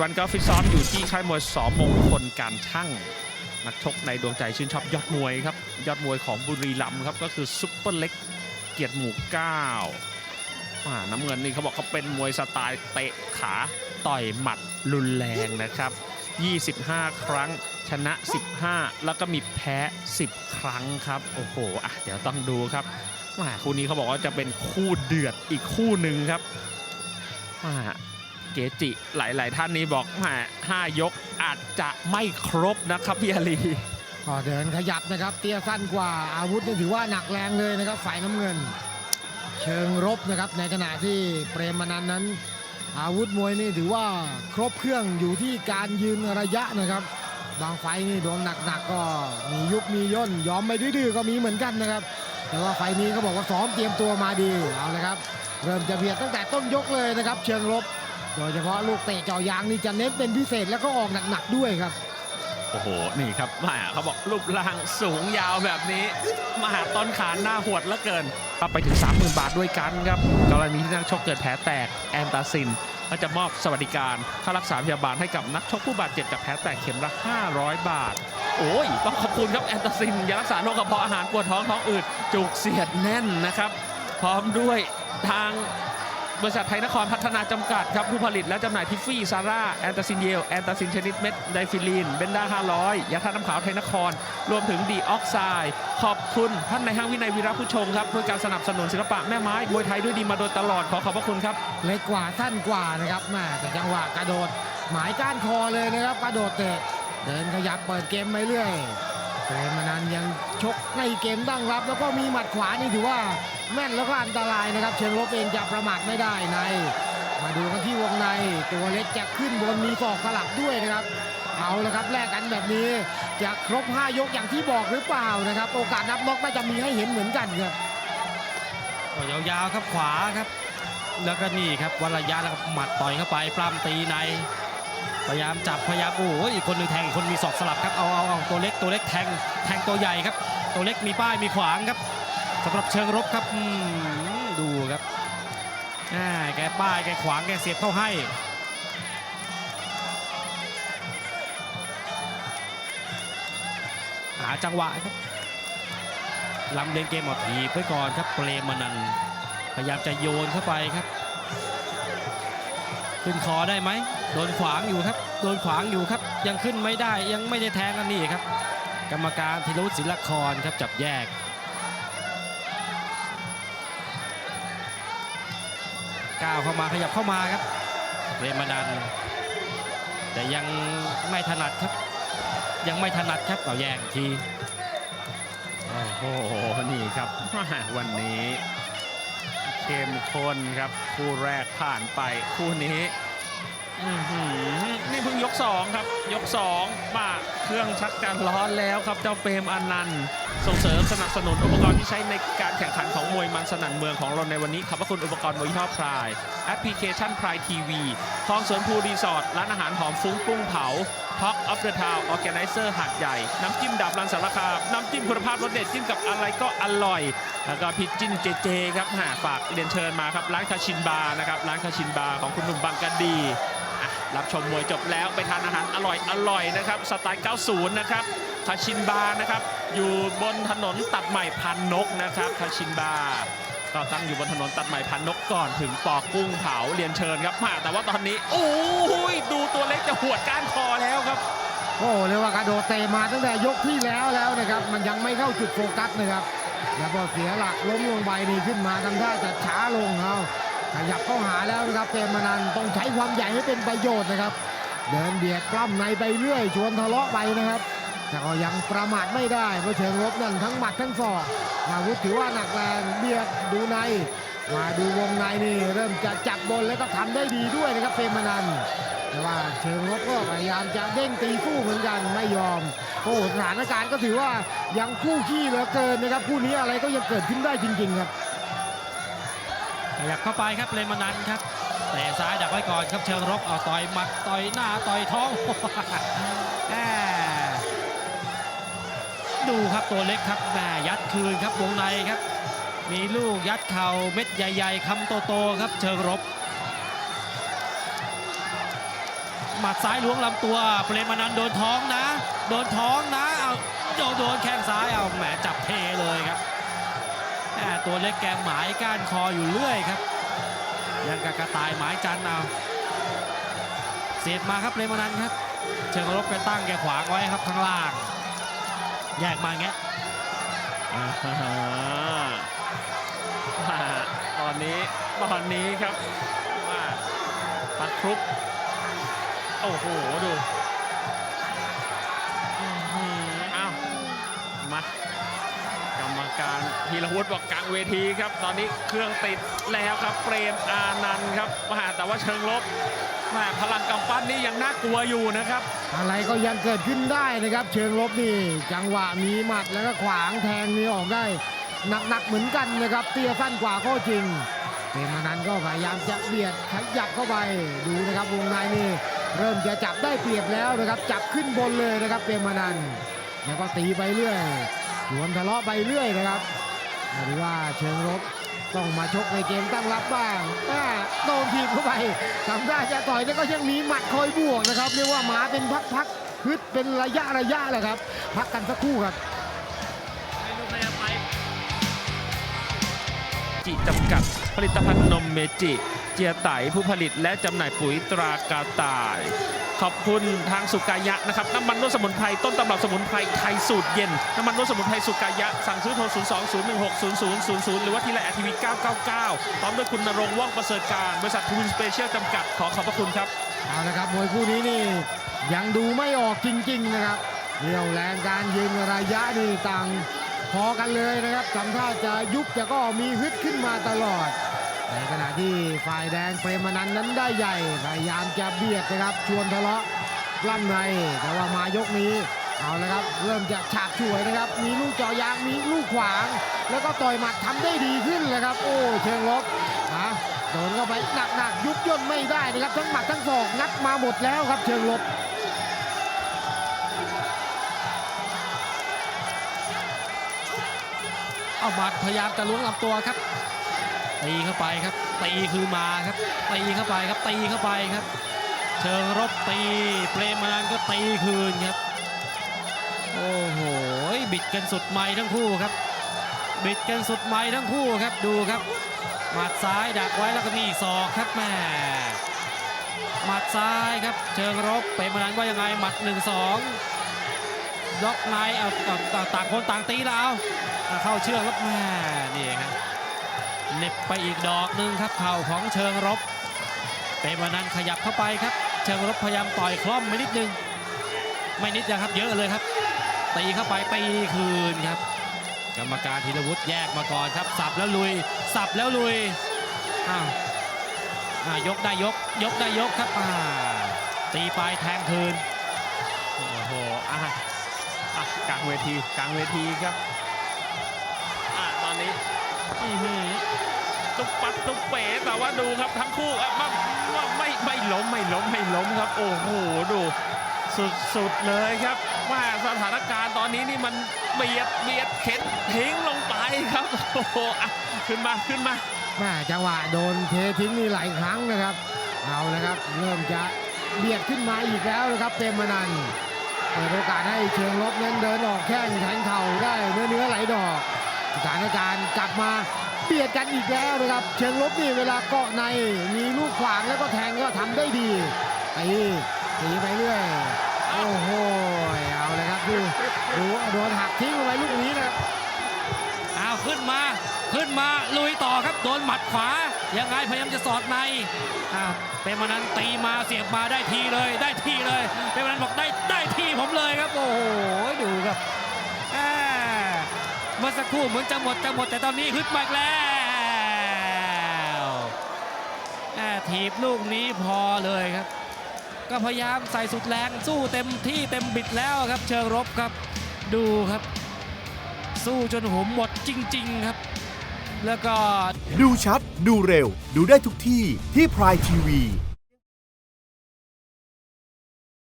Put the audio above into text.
วันก็ฟิตซ้อมอยู่ที่ค่ายมวยสอมงคลการช่างนักชกในดวงใจชื่นชอบยอดมวยครับยอดมวยของบุรีรัมย์ครับก็คือซุปเปอร์เล็กเกียรติหมู่เก้าอ่าน้ำเงินนี่เขาบอกเขาเป็นมวยสไตล์เตะขาต่อยหมัดรุนแรงนะครับ 25 ครั้งชนะ 15 แล้วก็มีแพ้ 10 ครั้งครับ โอ้โหอะเดี๋ยวต้องดูครับแหมาคู่นี้เขาบอกว่าจะเป็นคู่เดือดอีกคู่หนึ่งครับแหมา เกจิหลาย ๆ ท่านนี้บอกแหมห้ายกอาจจะไม่ครบนะครับพี่อาลีก็เดินขยับนะครับ เตี้ยสั้นกว่าอาวุธนี่ถือว่าหนักแรงเลยนะครับฝ่ายน้ำเงิน เชิงรบนะครับในขณะที่เปรมนันนั้น อาวุธมวยนี่ถือว่าครบเครื่องอยู่ที่การยืนระยะนะครับ บางไฟนี่โดนหนักๆก็มียุบมีย่นยอมไม่ดื้อก็มีเหมือนกันนะครับ แต่ว่าไฟนี้ก็บอกว่าซ้อมเตรียมตัวมาดีเอาละครับ เริ่มจะเบียดตั้งแต่ต้นยกเลยนะครับ เชิงรบ โดยเฉพาะลูกเตะเจ่อยางนี่จะเน้นเป็นพิเศษแล้วก็ออกหนักๆด้วยครับ โอ้โห นี่ครับแหมาเขาบอกรูปร่างสูงยาวแบบนี้ มาหาต้นขาหน้าหวดเหลือเกินรับไปถึง 30,000 บาทด้วยกันครับ กรณีที่นักชกเกิดแผลแตกแอนตาซินก็จะมอบสวัสดิการค่ารักษาพยาบาลให้กับนักชกผู้บาดเจ็บจากแผลแตกเข็มละ 500 บาท โอ้ย ต้องขอบคุณครับแอนตาซินยารักษาโรคกระเพาะอาหารปวดท้องท้องอืดจุกเสียดแน่นนะครับ พร้อมด้วยทาง บริษัทไทยนครพัฒนาจำกัดครับผู้ผลิตและจำหน่ายทิฟฟี่ซาร่าแอนตาซินเยลแอนตาซินชนิดเม็ดไดฟิลีนเบนด้า500ยาทาน้ำขาวไทยนคร รวมถึงดีออกไซด์ขอบคุณท่านในห้างวินัยวีระผู้ชงครับด้วยการสนับสนุนศิลปะแม่ไม้มวยไทยด้วยดีมาโดยตลอดขอขอบพระคุณครับ เล็กกว่าสั้นกว่านะครับแม่แต่จังหวะกระโดดหมายก้านคอเลยนะครับกระโดดเตะเดินขยับเปิดเกมไปเรื่อย เปรมนันยังชกในเกมตั้งรับ แล้วก็มีหมัดขวานี่ถือว่าแม่นแล้วก็อันตรายนะครับ เชิงลบเองจะประมาทไม่ได้ใน มาดูกันที่วงในตัวเล็กจะขึ้นบนมีศอกสลับด้วยนะครับ เอาละครับแลกกันแบบนี้จะครบ 5 ยกอย่างที่บอกหรือเปล่านะครับ โอกาสนับน็อกน่าจะมีให้เห็นเหมือนกันครับยาวๆครับขวาครับ แล้วก็นี่ครับวันระยะแล้วหมัดต่อยเข้าไปปล้ำตีใน พยายามจับพยายามโอ้โหอีกคนหนึ่งแทงอีกคนมีศอกสลับครับเอาเอาเอาตัวเล็กตัวเล็กแทงแทงตัวใหญ่ครับ ตัวเล็กมีป้ายมีขวางครับสำหรับเชิงรบครับดูครับแกป้ายแกขวางแกเสียบเข้าให้หาจังหวะครับลำเลียงเกมออกถีไว้ก่อนครับเปรมนันพยายามจะโยนเข้าไปครับ ขึ้นคอได้ไหมโดนขวางอยู่ครับ โดนขวางอยู่ครับ ยังขึ้นไม่ได้ยังไม่ได้แทงกันนี่ครับ กรรมการธีรุศิลครครับจับแยกก้าวเข้ามาขยับเข้ามาครับเรมานัน แต่ยังไม่ถนัดครับ ยังไม่ถนัดครับเอาแย่งอีกทีโอ้โหนี่ครับวันนี้ เข้มข้นครับ คู่แรกผ่านไปคู่นี้นี่เพิ่งยก 2 ครับ ยก 2 มาเครื่องชักการร้อนแล้วครับ เจ้าเปรมอนันต์ส่งเสริมสนับสนุนอุปกรณ์ที่ใช้ในการแข่งขันของมวยมันสนั่นเมืองของเราในวันนี้ขอบพระคุณอุปกรณ์มวยย่อพราย แอปพลิเคชันพรายทีวีคลองสวนภูรีสอร์ทร้านอาหารหอมฟุ้งกุ้งเผา Talk of the Town Organizer หาดใหญ่ น้ำจิ้มดับรันสารคามน้ำจิ้มคุณภาพรสเด็ดจิ้มกับอะไรก็อร่อย แล้วก็พิจิ้นเจเจครับหาฝากเรียนเชิญมาครับร้านคาชินบาร์นะครับร้านคาชินบาร์ของคุณหนุ่มบางกะดีรับชมมวยจบแล้วไปทานอาหารอร่อยอร่อยนะครับสไตล์ 90 นะครับคาชินบาร์นะครับอยู่บนถนนตัดใหม่พันนกนะครับคาชินบาร์ ก็ตั้งอยู่บนถนนตัดใหม่พันนกก่อนถึงปอกกุ้งเผาเรียนเชิญครับมาแต่ว่าตอนนี้โอ้ยดูตัวเล็กจะหวดก้านคอแล้วครับ โอ้เรียกว่ากระโดดเตะมาตั้งแต่ยกที่แล้วแล้วนะครับ มันยังไม่เข้าจุดโฟกัสนะครับแล้วพอเสียหลักล้มลงไปนี่ขึ้นมาทำท่าจะช้าลงเอาขยับเข้าหาแล้วนะครับเปรมนันต้องใช้ความใหญ่ให้เป็นประโยชน์นะครับ เดินเบียดปล้ำในไปเรื่อยชวนทะเลาะไปนะครับ แต่ก็ยังประมาทไม่ได้เพราะเชิงรบนั่นทั้งหมัดทั้งศอกอาวุธถือว่าหนักแรงเบียดดูในมาดูวงในนี่เริ่มจะจับบนแล้วก็ทำได้ดีด้วยนะครับเปรมนันแต่ว่าเชิงรบก็พยายามจะเด้งตีสู้เหมือนกันไม่ยอมโอ้สถานการณ์ก็ถือว่ายังคู่ขี้เหลือเกินนะครับคู่นี้อะไรก็ยังเกิดขึ้นได้จริง ๆ ครับขยับเข้าไปครับเลมานันครับเตะซ้ายดักไว้ก่อนครับเชิงรบเอาต่อยหมัดต่อยหน้าต่อยท้อง ดูครับตัวเล็กครับแหม่ยัดคืนครับวงในครับ มีลูกยัดเข่าเม็ดใหญ่ๆคำโตๆครับเชิงรบหมัดซ้ายล้วงลำตัวเปรมอนันโดนท้องนะ โดนท้องนะเอาโดนโดนแข้งซ้ายเอาแหมจับเทเลยครับแหมตัวเล็กแกหมายก้านคออยู่เรื่อยครับยังกะกระต่ายหมายจันเอาเสียบมาครับเปรมอนันครับเชิงรบแกตั้งแกขวางไว้ครับข้างล่าง แยกมาอย่างเงี้ยอ่าฮะตอนนี้ตอนนี้ครับว่าปัดครุบโอ้โหดูอ้าวมากรรมการพีรวุฒิบอกกลางเวทีครับ ตอนนี้เครื่องติดแล้วครับเปรมอานันต์ครับมาแต่ว่าเชิงลบ แม่พลังกำปั้นนี่ยังน่ากลัวอยู่นะครับ อะไรก็ยังเกิดขึ้นได้นะครับ เชิงลบนี่จังหวะมีหมัดแล้วก็ขวางแทงนี่ออกได้หนักๆเหมือนกันนะครับ เตี้ยสั้นกว่าก็จริงเปรมานันก็พยายามจะเบียดขยับเข้าไปดูนะครับวงในนี่เริ่มจะจับได้เปรียบแล้วนะครับ จับขึ้นบนเลยนะครับเปรมานันแล้วก็ตีไปเรื่อยชวนทะเลาะไปเรื่อยนะครับหรือว่าเชิงลบ ต้องมาชกในเกมตั้งรับบ้างอ่าโดนทีบเข้าไปทำได้จะต่อยแต่ก็ยังมีหมัดคอยบวกนะครับ เรียกว่าหมาเป็นพักๆฮึดเป็นระยะระยะแหละครับ พักกันสักครู่ครับจิจำกัดผลิตภัณฑ์นมเมจิ เจียไตผู้ผลิตและจำหน่ายปุ๋ยตรากาตาย ขอบคุณทางสุกายะนะครับน้ำมันนวดสมุนไพรต้นตำรับสมุนไพรไทยสูตรเย็นน้ำมันนวดสมุนไพรสุกายะ สั่งซื้อโทร 0 2 0 1 6 0 0 0 0 หรือว่าที่ไลน์ทีวี999 พร้อมด้วยคุณนรงค์ว่องประเสริฐการบริษัททวินสเปเชียลจำกัดขอขอบพระคุณครับเอาละครับมวยคู่นี้นี่ยังดูไม่ออกจริง ๆ นะครับเรี่ยวแรงการยืนระยะนี่ต่างพอกันเลยนะครับทำท่าจะยุบแต่ก็มีฮึดขึ้นมาตลอด ในขณะที่ฝ่ายแดงเปรมนันนั้นได้ใหญ่ พยายามจะเบียดนะครับ ชวนทะเลาะกล้ำใน แต่ว่ามายกนี้ เอาละครับ เริ่มจะฉาบฉวยนะครับ มีลูกเจาะยาง มีลูกขวาง แล้วก็ต่อยหมัดทำได้ดีขึ้นเลยครับ โอ้ เชิงลบนะโดนเข้าไปหนักๆ ยุบย่นไม่ได้นะครับ ทั้งหมัดทั้งศอกงัดมาหมดแล้วครับ เชิงลบเอาหมัดพยายามจะล้วงลำตัวครับ ตีเข้าไปครับ ตีคือมาครับตีเข้าไปครับตีเข้าไปครับ เชิงรบตี เปรมอนันก็ตีคืนครับ โอ้โหบิดกันสุดไม้ทั้งคู่ครับ บิดกันสุดไม้ทั้งคู่ครับดูครับ หมัดซ้ายดักไว้แล้วก็มีศอกครับแม่หมัดซ้ายครับ เชิงรบเปรมอนันว่ายังไงหมัด1 2ล็อกในเอาเอาเอาต่างคนต่างตีแล้วเอาเข้าเชือกแล้วแม่นี่ครับ เหน็บไปอีกดอกหนึ่งครับเข่าของเชิงรบเปรมานันท์ขยับเข้าไปครับ เชิงรบพยายามต่อยคล่อมไปนิดนึง ไม่นิดนะครับเยอะเลยครับตีเข้าไปตีคืนครับ กรรมการธีรวุฒิแยกมาก่อนครับสับแล้วลุย สับแล้วลุยอ้าวอ่ายกได้ยก ยกได้ยกครับอ่าตีไปแทงคืนโอ้โหอะอะกลางเวทีกลางเวทีครับอะตอนนี้อื้อหือ ตุ๊บปัดตุ๊บเป๋แต่ว่าดูครับทั้งคู่อะว่าว่าไม่ไม่ล้มไม่ล้มไม่ล้มครับ โอ้โหดูสุดๆเลยครับว่าสถานการณ์ตอนนี้นี่มันเบียดเบียดเข็นทิ้งลงไปครับโอ้โหขึ้นมาขึ้นมาแม่จังหวะโดนเททิ้งนี่หลายครั้งนะครับ เอาละครับ เริ่มจะเบียดขึ้นมาอีกแล้วนะครับเปรมนันเปิดโอกาสให้เชิงลบนั้นเดินออกแข้งแทงเข่าได้เนื้อเนื้อ กลับมาเบียดกันอีกแล้วนะครับ เชิงลบนี่เวลาเกาะในมีลูกขวางแล้วก็แทงก็ทำได้ดีตีตีไปเรื่อยโอ้โหเอาเลยครับดูดูโดนหักทิ้งลงไปลูกนี้นะครับเอาขึ้นมาขึ้นมาลุยต่อครับโดนหมัดขวายังไงพยายามจะสอดในอ่าเป็นมันนั้นตีมาเสียบมาได้ทีเลย ได้ทีเลยเป็นมันนั้นบอกได้ได้ทีผมเลยครับ โอ้โหดูครับ เมื่อสักครู่เหมือนจะหมดจะหมดแต่ตอนนี้ฮึดมาอีกแล้วอ่าถีบลูกนี้พอเลยครับ ก็พยายามใส่สุดแรงสู้เต็มที่เต็มบิดแล้วครับ เชิงรบครับ ดูครับ สู้จนหัวหมดจริง ๆครับ แล้วก็ดูชัด ดูเร็ว ดูได้ทุกที่ที่พรายทีวี